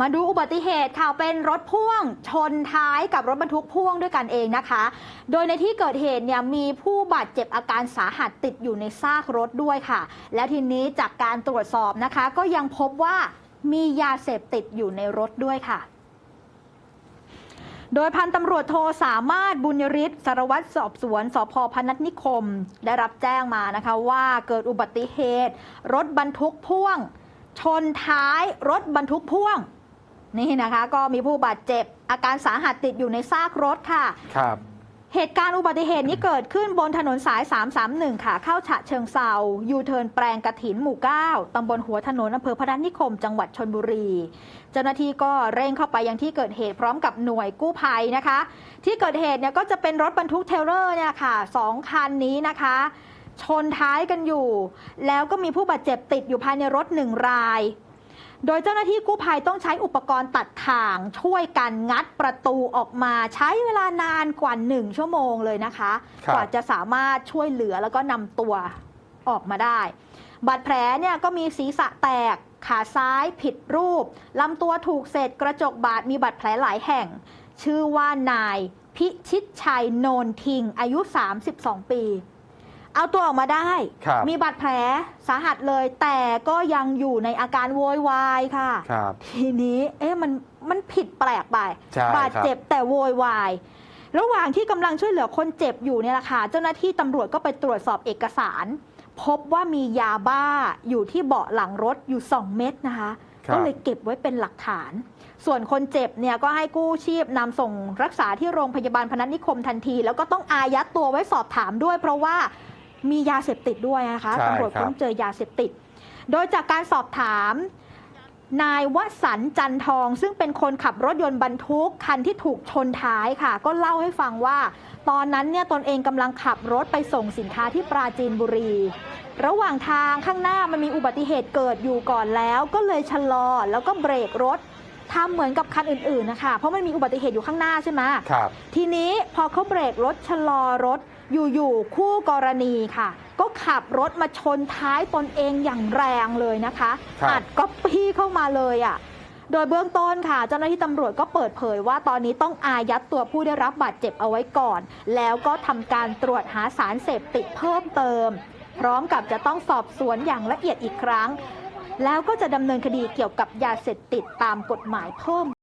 มาดูอุบัติเหตุค่ะเป็นรถพ่วงชนท้ายกับรถบรรทุกพ่วงด้วยกันเองนะคะ โดยในที่เกิดเหตุเนี่ยมีผู้บาดเจ็บอาการสาหัสติดอยู่ในซากรถด้วยค่ะ แล้วทีนี้จากการตรวจสอบนะคะ ก็ยังพบว่ามียาเสพติดอยู่ในรถด้วยค่ะโดยพันตำรวจโทสามารถบุญยริศสารวัตรสอบสวนสพพนัสนิคม ได้รับแจ้งมานะคะว่าเกิดอุบัติเหตุ รถบรรทุกพ่วง ชนท้ายรถบรรทุกพ่วง นี่นะคะก็มีผู้บาดเจ็บ อาการสาหัสติดอยู่ในซากรถค่ะ ครับ เหตุการณ์อุบัติเหตุนี้เกิดขึ้นบนถนนสาย 331 ค่ะ เข้าฉะเชิงเซายูเทิร์นแปลงกระถินหมู่ 9 ตำบลหัวถนนอำเภอพนัสนิคม จังหวัดชนบุรี เจ้าหน้าที่ก็เร่งเข้าไปยังที่เกิดเหตุพร้อมกับหน่วยกู้ภัยนะคะ ที่เกิดเหตุเนี่ยก็จะเป็นรถบรรทุกเทรลเลอร์เนี่ยค่ะสองคันนี้นะคะชนท้ายกันอยู่ แล้วก็มีผู้บาดเจ็บติดอยู่ภายในรถหนึ่งราย โดยเจ้าหน้าที่กู้ภัยต้องใช้อุปกรณ์ตัดถ่าง ช่วยกันงัดประตูออกมาใช้เวลานานกว่า1ชั่วโมงเลยนะคะ ครับ กว่าจะสามารถช่วยเหลือแล้วก็นำตัวออกมาได้ บาดแผลเนี่ยก็มีศีรษะแตกขาซ้ายผิดรูปลำตัวถูกเศษกระจกบาดมีบาดแผลหลายแห่ง ชื่อว่านายพิชิตชัยโนนทิง อายุ 32 ปี เอาตัวออกมาได้ ครับ มีบาดแผลสาหัสเลย แต่ก็ยังอยู่ในอาการโวยวายค่ะ ครับ ทีนี้เอ๊ะมันมันผิดแปลกไป ใช่บาดเจ็บแต่โวยวาย ระหว่างที่กำลังช่วยเหลือคนเจ็บอยู่เนี่ยแหละค่ะ เจ้าหน้าที่ตำรวจก็ไปตรวจสอบเอกสาร พบว่ามียาบ้าอยู่ที่เบาะหลังรถอยู่ 2 เม็ดนะคะ ครับ ก็เลยเก็บไว้เป็นหลักฐาน ส่วนคนเจ็บเนี่ยก็ให้กู้ชีพนำส่งรักษาที่โรงพยาบาลพนัสนิคมทันที แล้วก็ต้องอายัดตัวไว้สอบถามด้วย เพราะว่า มียาเสพติดด้วยนะคะใช่ตำรวจครับ ค้นเจอยาเสพติด โดยจากการสอบถาม นายวสันต์จันทอง ซึ่งเป็นคนขับรถยนต์บรรทุกคันที่ถูกชนท้ายค่ะ ก็เล่าให้ฟังว่า ตอนนั้นเนี่ยตนเองกำลังขับรถไปส่งสินค้าที่ปราจีนบุรี ระหว่างทางข้างหน้ามันมีอุบัติเหตุเกิดอยู่ก่อนแล้ว ก็เลยชะลอแล้วก็เบรกรถทำเหมือนกับคันอื่นๆนะคะเพราะมันมีอุบัติเหตุอยู่ข้างหน้าใช่ไหม ครับ ทีนี้พอเขาเบรกรถชะลอรถ อยู่ๆคู่กรณีค่ะ ก็ขับรถมาชนท้ายตนเองอย่างแรงเลยนะคะครับ อัดก๊อปปี้เข้ามาเลยอะ โดยเบื้องต้นค่ะ เจ้าหน้าที่ตำรวจก็เปิดเผยว่าตอนนี้ต้องอายัดตัวผู้ได้รับบาดเจ็บเอาไว้ก่อน แล้วก็ทำการตรวจหาสารเสพติดเพิ่มเติม พร้อมกับจะต้องสอบสวนอย่างละเอียดอีกครั้ง แล้วก็จะดำเนินคดีเกี่ยวกับยาเสพติดตามกฎหมายเพิ่ม